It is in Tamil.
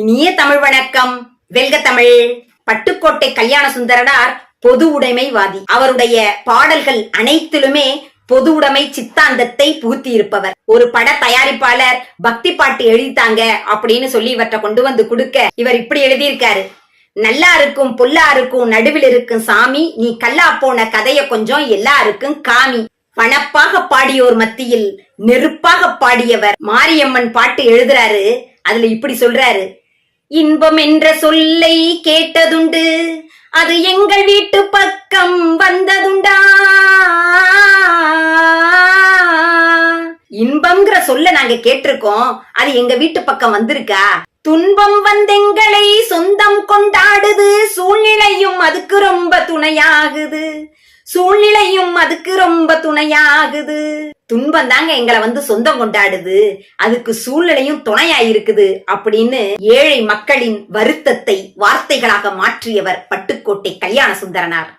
இனிய தமிழ் வணக்கம். வெல்க தமிழ். பட்டுக்கோட்டை கல்யாண சுந்தரனார் பொது உடைமைவாதி. அவருடைய பாடல்கள் அனைத்திலுமே பொது உடைமை சித்தாந்தத்தை புகுத்தி இருப்பவர் ஒரு பட தயாரிப்பாளர் பக்தி பாட்டு எழுதித்தாங்க அப்படின்னு சொல்லி இவற்றை கொண்டு வந்து கொடுக்க இவர் இப்படி எழுதியிருக்காரு. நல்லா இருக்கும் பொல்லா இருக்கும் நடுவில் இருக்கும் சாமி நீ கல்லா போன கதைய கொஞ்சம் எல்லாருக்கும் காமி. பணப்பாக பாடியோர் மத்தியில் நெருப்பாக பாடியவர் மாரியம்மன் பாட்டு எழுதுறாரு. அதுல இப்படி சொல்றாரு. இன்பம் என்ற சொல்லை கேட்டதுண்டு. அது எங்கள் வீட்டு பக்கம் வந்ததுண்டா. இன்பம்ங்கிற சொல்ல நாங்க கேட்டிருக்கோம். அது எங்க வீட்டு பக்கம் வந்திருக்கா? துன்பம் வந்தெங்களை சொந்தம் கொண்டாடுது. சூழ்நிலையும் அதுக்கு ரொம்ப துணையாகுது. சூழ்நிலையும் அதுக்கு ரொம்ப துணையாகுது. துன்பம் தாங்க எங்களை வந்து சொந்தம் கொண்டாடுது. அதுக்கு சூழ்நிலையும் துணையா இருக்குது அப்படின்னு ஏழை மக்களின் வருத்தத்தை வார்த்தைகளாக மாற்றியவர் பட்டுக்கோட்டை கல்யாண சுந்தரனார்.